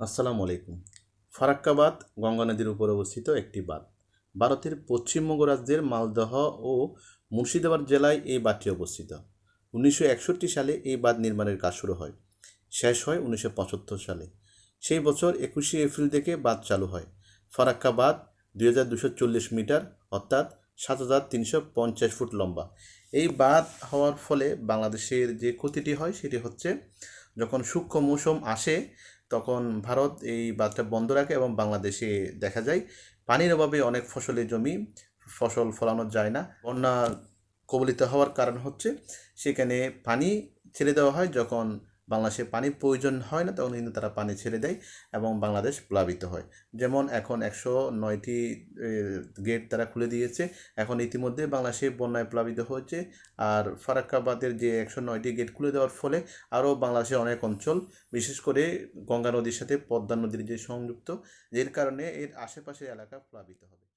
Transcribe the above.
আসসালামু আলাইকুম। ফারাক্কাবাদ, গঙ্গা নদীর উপর অবস্থিত একটি বাঁধ। ভারতের পশ্চিমবঙ্গ রাজ্যের মালদহ ও মুর্শিদাবাদ জেলায় এই বাঁধটি অবস্থিত। উনিশশো একষট্টি সালে এই বাঁধ নির্মাণের কাজ শুরু হয়। শেষ হয় উনিশশো পঁচাত্তর সালে। সেই বছর একুশে এপ্রিল থেকে বাঁধ চালু হয়। ফারাক্কা বাঁধ দুই মিটার, অর্থাৎ সাত হাজার তিনশো পঞ্চাশ ফুট লম্বা। এই বাঁধ হওয়ার ফলে বাংলাদেশের যে ক্ষতিটি হয় সেটি হচ্ছে, যখন সূক্ষ্ম মৌসুম আসে, তখন ভারত এই বাঁধটা বন্ধ রাখে এবং বাংলাদেশে দেখা যায় পানির অভাবে অনেক ফসলের জমি ফসল ফলানো যায় না। বন্যা কবলিত হওয়ার কারণ হচ্ছে, সেখানে পানি ছেড়ে দেওয়া হয় যখন বাংলাদেশে পানির প্রয়োজন হয় না, তখন কিন্তু তারা পানি ছেড়ে দেয় এবং বাংলাদেশ প্লাবিত হয়। যেমন এখন একশো নয়টি গেট তারা খুলে দিয়েছে। এখন ইতিমধ্যে বাংলাদেশে বন্যায় প্লাবিত হয়েছে। আর ফারাক্কাবাদের যে একশো নয়টি গেট খুলে দেওয়ার ফলে আরও বাংলাদেশের অনেক অঞ্চল, বিশেষ করে গঙ্গা নদীর সাথে পদ্মা নদীর যে সংযুক্ত, এর কারণে এর আশেপাশের এলাকা প্লাবিত হবে।